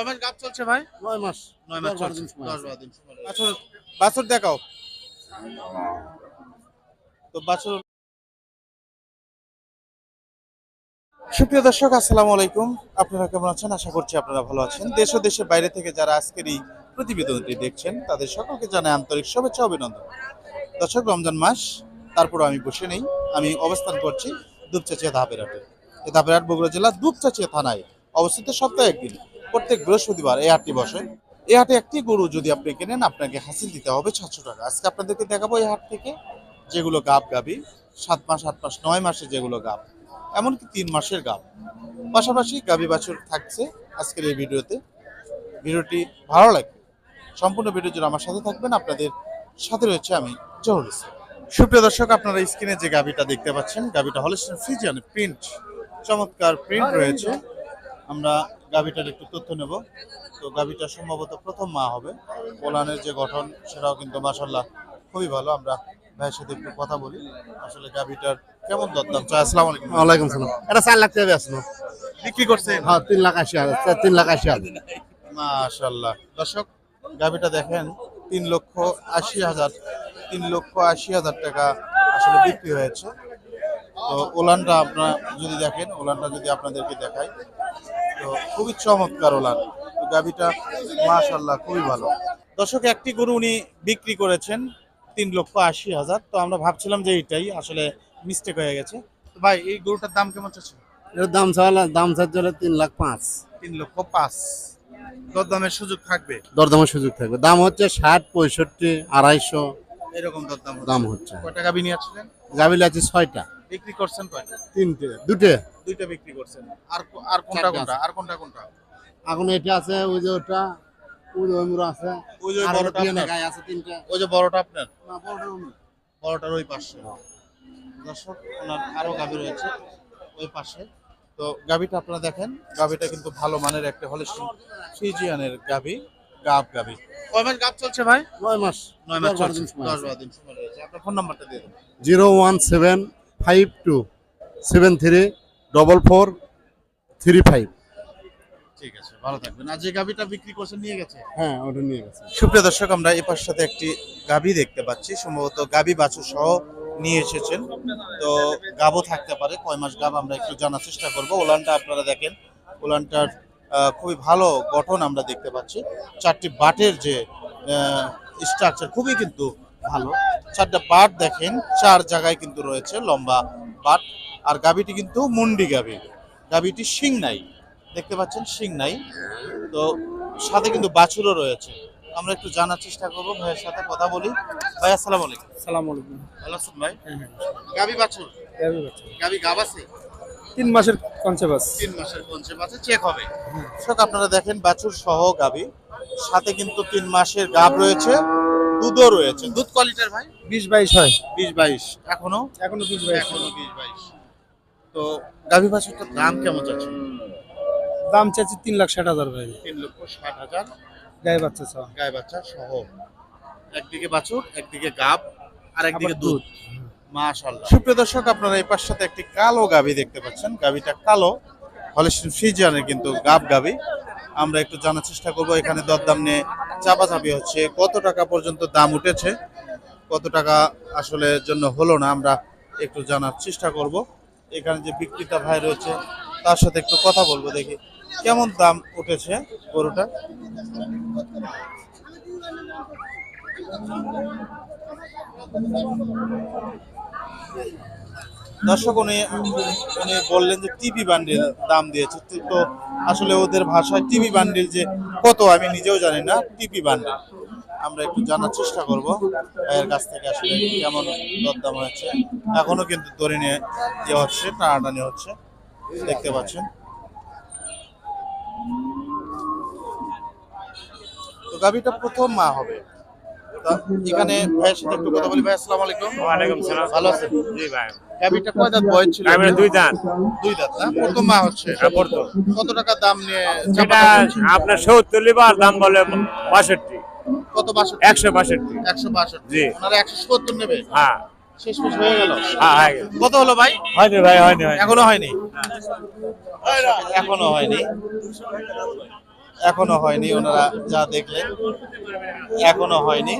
কয় মাস চলছে ভাই? নয় মাস নয় মাস দশ বারো চলছে দিন দশ বারো দিন বাছুর বাছুর দেখাও। তো বাছুর সুপ্রিয় দর্শক আসসালামু আলাইকুম। আপনারা কেমন আছেন? আশা করছি আপনারা ভালো আছেন। দেশ ও দেশের বাইরে থেকে যারা আজকের এই প্রতিবেদনটি দেখছেন তাদের সকলকে জানাই আন্তরিক শুভেচ্ছা অভিনন্দন। দর্শক রমজান মাস তারপর আমি বসে নেই। আমি অবস্থান করছি দুপচাচিয়া ধাপেরহাটে এই ধাপেরহাট বগুড়া জেলা দুপচাচিয়া থানায় অবস্থিত সপ্তাহে একদিন। প্রত্যেক বৃহস্পতিবার এই হাটটি বসে। এই হাটে একটি গরু যদি আপনি কেনেন, আপনাকে হাসিল দিতে হবে সাতশো টাকা। আজকে আপনাদেরকে দেখাবো এই হাট থেকে যেগুলো গাব গাবি। সাত মাস, আট মাস, নয় মাসে যেগুলো গাব, এমনকি তিন মাসের গাব। পাশাপাশি গাবি বাছুর থাকছে আজকের এই ভিডিওতে। ভিডিওটি ভালো লাগবে সম্পূর্ণ ভিডিও জুড়ে আমার সাথে থাকবেন। আপনাদের সাথে রয়েছে আমি জহুর ইসলাম। সুপ্রিয় দর্শক, আপনারা স্ক্রিনে যে গাবিটা দেখতে পাচ্ছেন, গাবিটা হলিস্টান ফ্রিজিয়ান প্রিন্ট। চমৎকার প্রিন্ট রয়েছে। আমরা গাবিটার একটু তথ্য নেব। তো গাবিটা সম্ভবত প্রথম মা হবে। পোলানের যে গঠন সেটাও কিন্তু মাসাল্লাহ খুবই ভালো। আমরা ভাইয়ের সাথে একটু কথা বলি। আসলে গাবিটার কেমন দরদাম চাই? আসসালামু আলাইকুম। ওয়ালাইকুম সালাম। এটা চার লাখ টাকা বেচনো বিক্রি করছেন? হ্যাঁ তিন লাখ আশি হাজার। তিন লাখ আশি হাজার। মাশাল্লাহ দর্শক গাবিটা দেখেন তিন লক্ষ আশি হাজার তিন লক্ষ আশি হাজার টাকা আসলে বিক্রি হয়েছে। তো ওলানটা আপনার যদি দেখেন ওলানটা যদি আপনাদেরকে দেখাই তো খুবই চমৎকার ওলান। তো গাবিটা মাশাল্লাহ খুবই ভালো। দর্শক একটি গরু উনি বিক্রি করেছেন তিন লক্ষ আশি হাজার। তো আমরা ভাবছিলাম যে এইটাই আসলে মিস্টেক হয়ে গেছে। তো ভাই এই গরুটার দাম কেমন চাচ্ছে এর দাম চাওয়ালে দাম চাচ্ছে হলো তিন লাখ পাঁচ। তিন লক্ষ পাঁচ। দরদামের সুযোগ থাকবে? দরদামের সুযোগ থাকবে। দাম হচ্ছে ষাট পঁয়ষট্টি আড়াইশো। এরকম দরদাম দাম হচ্ছে। কয় টাকা বিনিয়ে আসছিলেন? গাবিল আছে ছয়টা। বিক্রি করছেন কয়টা? তিনটে দুটে। দুইটা বিক্রি করছেন। আর আর কোনটা কোনটা? আর কোনটা কোনটা? এখন এটা আছে ওই যে ওটা ওই যে ওইমুড়ো আছে ওই যে বড়টা গায়ে আছে তিনটে। ওই যে বড়টা আপনার? না, বড়টা। বড়টার ওই পাশে। দর্শক ওনার আরও গাভি রয়েছে ওই পাশে। তো গাভিটা আপনারা দেখেন গাভিটা কিন্তু ভালো মানের একটা হলে ফ্রিজিয়ানের গাভি গাব গাভি। কয় মাস গাব চলছে ভাই? নয় মাস নয় মাস দশ চলছে। দিন দশ বারো দিন সময় রয়েছে। আপনার ফোন নাম্বারটা দিয়ে দেন। Zero one seven five two seven three double four three five. ঠিক আছে ভালো থাকবেন। আর যে গাভিটা বিক্রি করছেন নিয়ে গেছে? হ্যাঁ ওটা নিয়ে গেছে। সুপ্রিয় দর্শক আমরা এই সাথে একটি গাবি দেখতে পাচ্ছি। সম্ভবত গাবি বাছুর সহ নিয়ে এসেছেন। তো গাবও থাকতে পারে কয় মাস গাব আমরা একটু জানার চেষ্টা করব। ওলানটা আপনারা দেখেন ওলানটার খুবই ভালো গঠন আমরা দেখতে পাচ্ছি। চারটি বাটের যে স্ট্রাকচার খুবই কিন্তু ভালো। চারটা বাট দেখেন চার জায়গায় কিন্তু রয়েছে লম্বা বাট আর গাবিটি কিন্তু মুন্ডি গাবি গাবিটি শিং নাই। দেখতে পাচ্ছেন শিং নাই। তো সাথে কিন্তু বাছুরও রয়েছে। আমরা একটু জানার চেষ্টা করব ভাইয়ের সাথে কথা বলি। ভাই আসসালামু আলাইকুম। সালাম আলাইকুম। ভালো আছেন ভাই? গাবি বাছুর? গাবি গাব আছে? তিন মাসের কনসেপ্ট আছে। তিন মাসের কনসেপ্ট আছে চেক হবে। দর্শক আপনারা দেখেন বাছুর সহ গাবি সাথে কিন্তু তিন মাসের গাব রয়েছে। দুধও রয়েছে। দুধ কোয়ালিটির ভাই? বিশ বাইশ হয়। বিশ বাইশ। এখনও? এখনও বিশ বাইশ। এখনও বিশ বাইশ। তো গাবি বাছুরটার দাম কেমন যাচ্ছে দাম চাচ্ছি তিন লাখ ষাট হাজার ভাই। তিন লক্ষ ষাট হাজার। গায়ে বাচ্চা চাওয়া গায়ে বাচ্চা সহ। একদিকে বাছুর একদিকে গাব আর একদিকে দুধ। মাশাআল্লাহ। সুপ্রিয় দর্শক আপনারা এই পাশ সাথে একটি কালো গাভী দেখতে পাচ্ছেন। গাভীটা কালো। হলে ফ্রিজিয়ানের কিন্তু গাব গাভী। আমরা একটু জানার চেষ্টা করব এখানে দরদাম নিয়ে চাপাচাপি হচ্ছে, কত টাকা পর্যন্ত দাম উঠেছে, কত টাকা আসলে জন্য হলো না, আমরা একটু জানার চেষ্টা করব। এখানে যে বিক্রেতা ভাই রয়েছে, তার সাথে একটু কথা বলব দেখি, কেমন দাম উঠেছে গরুটা দর্শক উনি উনি বললেন যে টিভি বান্ডিল দাম দিয়েছে। তো- আসলে ওদের ভাষায় টিভি বান্ডিল যে কত, আমি নিজেও জানি না। টিভি বান্ডিল আমরা একটু জানার চেষ্টা করব। এর কাছ থেকে আসলে কেমন দরদাম হয়েছে। এখনও কিন্তু দড়ি নিয়ে ইয়ে হচ্ছে, টানাটানি হচ্ছে। দেখতে পাচ্ছেন। তো গাভিটা প্রথম মা হবে। এখানে ভাইয়ের সাথে একটু কথা বলি। ভাই আসসালামু আলাইকুম। ওয়ালাইকুম সালাম। ভালো আছেন? জি ভাই। গাভিটা কয় দাঁত? বয়স ছিল? আমি দুই দাঁত। দুই দাঁত না? প্রথম মা হচ্ছে। প্রথম। কত টাকা দাম নিয়ে সেটা আপনার সত্তর লিবার দাম বলে বাষট্টি। কত বাষট্টি? একশো বাষট্টি। একশো বাষট্টি। জি। ওনারা একশো সত্তর নেবে? হ্যাঁ। শেষ মেশ হয়ে গেল? হ্যাঁ কত হলো ভাই? হয়নি ভাই হয়নি হয়নি। এখনও হয়নি? এখনও হয়নি? এখনও হয়নি ওনারা যা দেখলেন এখনও হয়নি।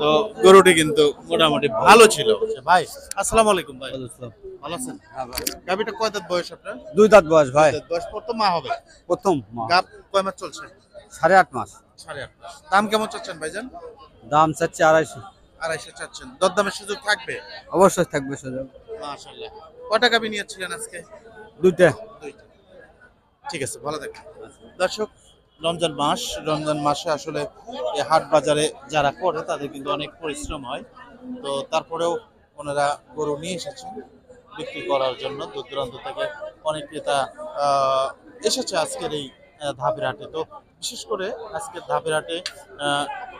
তো গরুটি কিন্তু মোটামুটি ভালো ছিল। ভাই আসসালামু আলাইকুম ভাই। ভালো আছেন? গাবিটা কয় দাঁত বয়স আপনার? দুই দাঁত বয়স ভাই। বয়স পর তো মা হবে? প্রথম গাব কয় মাস চলছে? সাড়ে আট মাস। সাড়ে আট মাস। দাম কেমন চাচ্ছেন ভাইজান? দাম চাচ্ছে আড়াইশো। আড়াইশো চাচ্ছেন। দরদামের সুযোগ থাকবে? অবশ্যই থাকবে সুযোগ। মাশাআল্লাহ। কটা গাবি নিয়েছিলেন আজকে? দুইটা। দুইটা। ঠিক আছে ভালো থাকবেন। দর্শক রমজান মাস, রমজান মাসে আসলে হাট বাজারে যারা করে, তাদের কিন্তু অনেক পরিশ্রম হয়। তো তারপরেও ওনারা গরু নিয়ে এসেছেন বিক্রি করার জন্য। দূর দূরান্ত থেকে অনেক ক্রেতা এসেছে আজকের এই ধাপের হাটে। তো বিশেষ করে আজকের ধাপের হাটে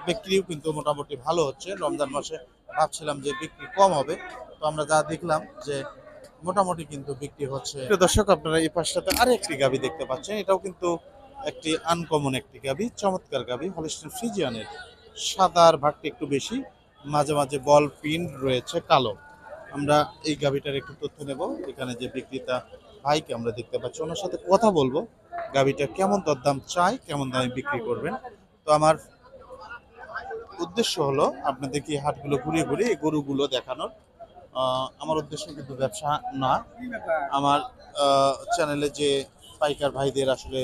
বিক্রিও কিন্তু মোটামুটি ভালো হচ্ছে। রমজান মাসে ভাবছিলাম যে বিক্রি কম হবে। তো আমরা যা দেখলাম যে মোটামুটি কিন্তু বিক্রি হচ্ছে। দর্শক, আপনারা এই পাশটাতে আরেকটি গাবি দেখতে পাচ্ছেন। এটাও কিন্তু একটি আনকমন একটি গাবি, চমৎকার গাবি হলিস্টিন ফ্রিজিয়ানের সাদার ভাগটি একটু বেশি, মাঝে মাঝে বল পিন রয়েছে কালো। আমরা এই গাবিটার একটু তথ্য নেব। এখানে যে বিক্রেতা ভাইকে আমরা দেখতে পাচ্ছি, ওনার সাথে কথা বলব। গাবিটা কেমন দরদাম চাই, কেমন দামে বিক্রি করবেন? তো আমার উদ্দেশ্য হলো আপনাদেরকে এই হাটগুলো ঘুরিয়ে ঘুরিয়ে এই গরুগুলো দেখানোর। আমার উদ্দেশ্য কিন্তু ব্যবসা না। আমার চ্যানেলে যে পাইকার ভাইদের আসলে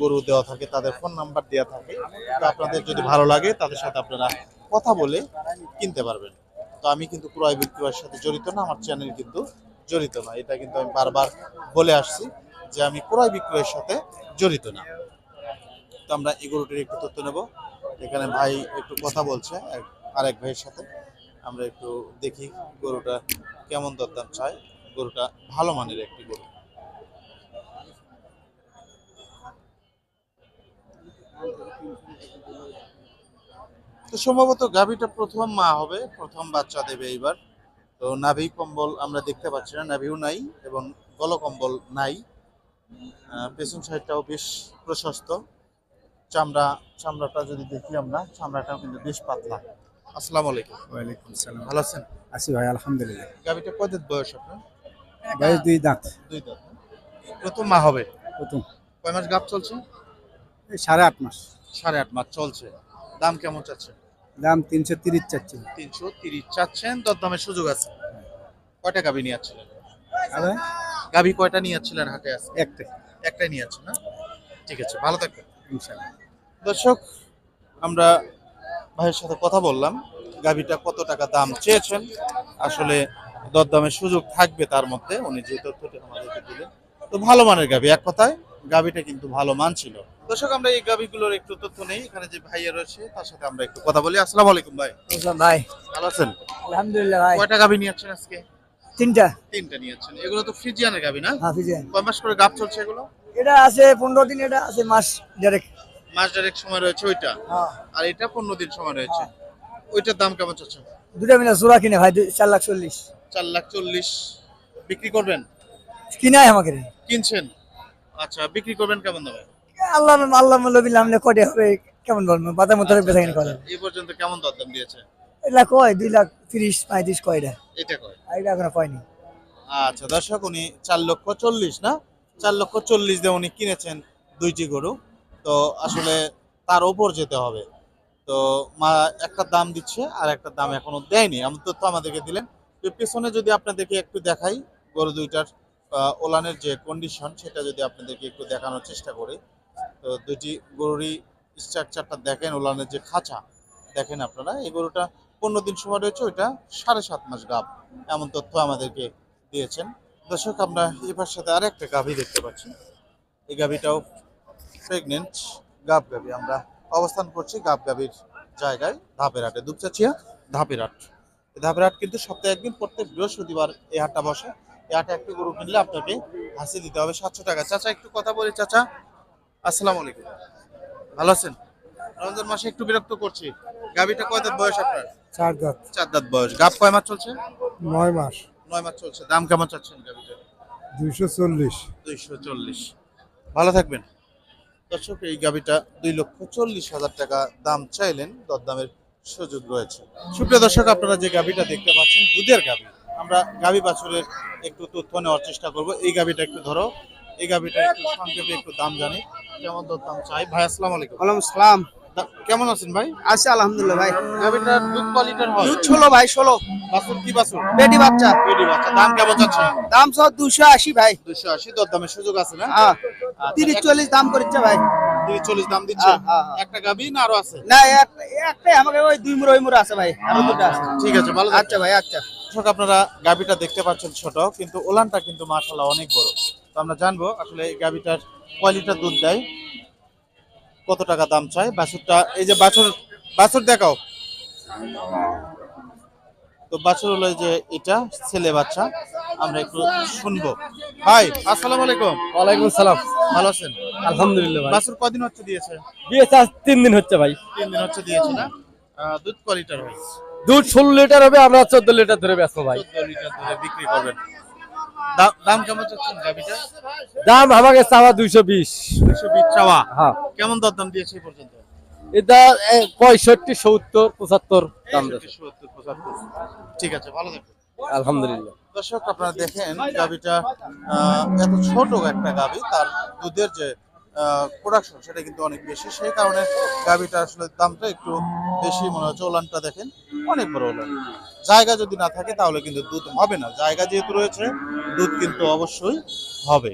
গরু দেওয়া থাকে, তাদের ফোন নাম্বার দেওয়া থাকে। তো আপনাদের যদি ভালো লাগে, তাদের সাথে আপনারা কথা বলে কিনতে পারবেন। তো আমি কিন্তু ক্রয় বিক্রয়ের সাথে জড়িত না, আমার চ্যানেল কিন্তু জড়িত না। এটা কিন্তু আমি বারবার বলে আসছি যে আমি ক্রয় বিক্রয়ের সাথে জড়িত না। তো আমরা এই গরুটির একটু তথ্য নেব। এখানে ভাই একটু কথা বলছে আরেক ভাইয়ের সাথে। আমরা একটু দেখি গরুটা কেমন দরদাম চাই গরুটা ভালো মানের একটি গরু। তো সম্ভবত গাভীটা প্রথম মা হবে প্রথম বাচ্চা দেবে এইবার। তো নাভি কম্বল আমরা দেখতে পাচ্ছি না নাভিও নাই এবং গলকম্বল নাই। পেছন সাইডটাও বেশ প্রশস্ত। চামড়া চামড়াটা যদি দেখি আমরা চামড়াটাও কিন্তু বেশ পাতলা। আসসালামু আলাইকুম। ওয়ালাইকুম সালাম ভালো আছেন? আছি ভাই আলহামদুলিল্লাহ। গাভীটা কত বয়স আপনার? বয়স দুই দাঁত। দুই দাঁত। প্রথম মা হবে? প্রথম। কয় মাস গাভ চলছে? এই সাড়ে আট মাস। সাড়ে আট মাস চলছে। দাম কেমন চাচ্ছে? দাম তিনশো তিরিশ চাচ্ছেন তিনশো তিরিশ চাচ্ছেন দরদামের সুযোগ আছে। কয়টা গাভী নিয়ে আরে? গাভী কয়টা নিয়ে যাচ্ছিলেন হাটে আছে একটাই একটাই নিয়ে যাচ্ছেন না? ঠিক আছে ভালো থাকবেন। ইনশাল্লাহ দর্শক আমরা ভাইয়ের সাথে কথা বললাম গাভীটা কত টাকা দাম চেয়েছেন আসলে দরদামের সুযোগ থাকবে তার মধ্যে উনি যে তথ্যটা আমাদেরকে দিলেন। তো ভালো মানের গাভী এক কথায়। গাভীটা কিন্তু ভালো মান ছিল। দর্শক আমরা এই গাভীগুলোর একটু তথ্য নেই। এখানে যে ভাইয়া রয়েছে তার সাথে আমরা একটু কথা বলি। আসসালামু আলাইকুম ভাই। ভাই। ভালো আছেন? আলহামদুলিল্লাহ ভাই। কয়টা গাভী নিয়ে আজকে? তিনটা। তিনটা নিয়ে যাচ্ছেন এগুলো তো ফ্রিজিয়ানের গাভী না? হাফিজে কয় মাস করে গাভ চলছে এগুলো? এটা আছে পনেরো দিন এটা আছে মাস দেড়েক। মাস ডাইরেক্ট সময় রয়েছে ওইটা? হ্যাঁ। আর এটা পনেরো দিন সময় রয়েছে। ওইটার দাম কেমন চলছে দুটা মিলে জোড়া কিনে ভাই দুই- চার লাখ চল্লিশ। চার লাখ চল্লিশ। বিক্রি করবেন? কিনাই আমাকে কিনছেন? আচ্ছা বিক্রি করবেন কেমন দামে? আল্লাহ আল্লাহ মল্লবিল্লাহ আমলে কটে হবে কেমন বলব বাতার মতো বেচা কিনে করে এই পর্যন্ত কেমন দরদাম দিয়েছে? এটা কয়? দুই লাখ তিরিশ পঁয়ত্রিশ কয় এটা? কয়? এটা এখনও কয়নি আচ্ছা দর্শক উনি চার লক্ষ চল্লিশ না? চার লক্ষ চল্লিশ দিয়ে উনি কিনেছেন দুইটি গরু। তো আসলে তার ওপর যেতে হবে। তো মা একটা দাম দিচ্ছে আর একটা দাম এখনও দেয়নি। এমন তথ্য আমাদেরকে দিলেন। পেছনে যদি আপনাদেরকে একটু দেখাই গরু দুইটার। ওলানের যে কন্ডিশন সেটা যদি আপনাদেরকে একটু দেখানোর চেষ্টা করি। তো দুইটি গরুরই স্ট্রাকচারটা দেখেন, ওলানের যে খাঁচা, দেখেন আপনারা। এই গরুটা পনেরো দিন সময় রয়েছে, ওইটা সাড়ে সাত মাস গাব, এমন তথ্য আমাদেরকে দিয়েছেন। দর্শক, আমরা এবার সাথে আরেকটা গাভী দেখতে পাচ্ছি। এই গাভীটাও প্রেগনেন্ট গাব গাভী আমরা অবস্থান করছি গাব গাভীর জায়গায় ধাপের হাটে দুপচাচিয়া ধাপের হাট ধাপের কিন্তু সপ্তাহে একদিন, প্রত্যেক বৃহস্পতিবার এই হাটটা বসে। এই হাটে একটি গরু কিনলে আপনাকে হাসি দিতে হবে সাতশো টাকা। চাচা একটু কথা বলি চাচা। আসসালামু আলাইকুম। ভালো আছেন? রমজান মাসে একটু বিরক্ত করছি। গাভীটা কয় দাঁত বয়স আপনার? চার দাঁত। চার দাঁত বয়স। গাব কয় মাস চলছে? নয় মাস। নয় মাস চলছে। দাম কেমন চাচ্ছেন গাভীটা? দুইশো চল্লিশ। দুইশো চল্লিশ। ভালো থাকবেন। দর্শক এই গাবিটা দুই লক্ষ চল্লিশ হাজার টাকা দাম চাইলেন। দরদামের সুযোগ রয়েছে। সুপ্রিয় দর্শক আপনারা যে গাবিটা দেখতে পাচ্ছেন দুধের গাবি আমরা গাবি বাছুরের একটু তথ্য নেওয়ার চেষ্টা করব। এই গাবিটা একটু ধরো। এই গাবিটা একটু সংক্ষেপে একটু দাম জানি। কেমন দরদাম চাই? ভাই আসসালামু আলাইকুম। ওয়ালাইকুম সালাম। কেমন আছেন ভাই? আছে আলহামদুলিল্লাহ ভাই। গাবিটার দুধ কোয়ালিটির হয়? দুধ ষোলো ভাই ষোলো। বাছুর কি বাছুর? বেটি বাচ্চা। বেডি বাচ্চা। দাম কেমন যাচ্ছে? দাম সব দুশো আশি ভাই। দুশো আশি। দরদামের সুযোগ আছে না? হ্যাঁ। আচ্ছা, তিরিশ এক- চল্লিশ দাম করেছে ভাই। দাম দিচ্ছে? হ্যাঁ, হ্যাঁ, হ্যাঁ। একটা গাবি না আরও আছে? না এক- একটাই আমাকে ওই দুই মুড়ো ওই মুড়ো আছে ভাই। আরও দুটো আছে। ঠিক আছে ভালো আচ্ছা ভাই আচ্ছা। দর্শক আপনারা গাবিটা দেখতে পাচ্ছেন ছোট কিন্তু ওলানটা কিন্তু মাশাআল্লাহ অনেক বড়। তো আমরা জানব আসলে এই গাবিটার কয় লিটার দুধ দেয় কত টাকা দাম চায়? বাছুরটা এই যে বাছুর বাছুর দেখাও। তো বাছুর হলো যে এটা ছেলে বাচ্চা আমরা একটু শুনব। ভাই আসসালামু আলাইকুম। ওয়ালাইকুম সালাম। ভালো আছেন? আলহামদুলিল্লাহ ভাই। বাছুর কদিন হচ্ছে দিয়েছে? দিয়েছে আজ তিন দিন হচ্ছে ভাই। তিন দিন হচ্ছে দিয়েছে না? দুধ ক লিটার হয় দুধ ষোলো লিটার হবে আমরা চোদ্দ লিটার ধরে ব্যস্ত ভাই। বিক্রি করবেন। দাম- দাম কেমন চাচ্ছেন গাবিটা দাম আমাকে চাওয়া দুইশো বিশ। দুশো বিশ চাওয়া। হ্যাঁ। কেমন দরদাম দিয়েছে এই পর্যন্ত? এটা পঁয়ষট্টি সত্তর পঁচাত্তর দাম দিয়েছে। 65, 75 ঠিক আছে ভালো থাকবেন। আলহামদুলিল্লাহ। দর্শক আপনারা দেখেন আহ, এত ছোট একটা গাবি তার দুধের যে প্রোডাকশন সেটা কিন্তু অনেক বেশি। সেই কারণে গাভীটা আসলে দামটা একটু বেশি মনে হচ্ছে। ওলানটা দেখেন, অনেক বড় ওলান। জায়গা যদি না থাকে তাহলে কিন্তু দুধ হবে না। জায়গা যেহেতু রয়েছে, দুধ কিন্তু অবশ্যই হবে।